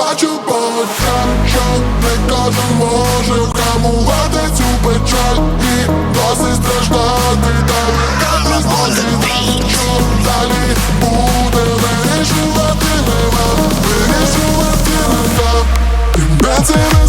бачу по очам, що не кожен може вгамувати цю печаль. І досить страждати там лякати Що далі буде? Вирішувати нема Вирішувати нема Тебе це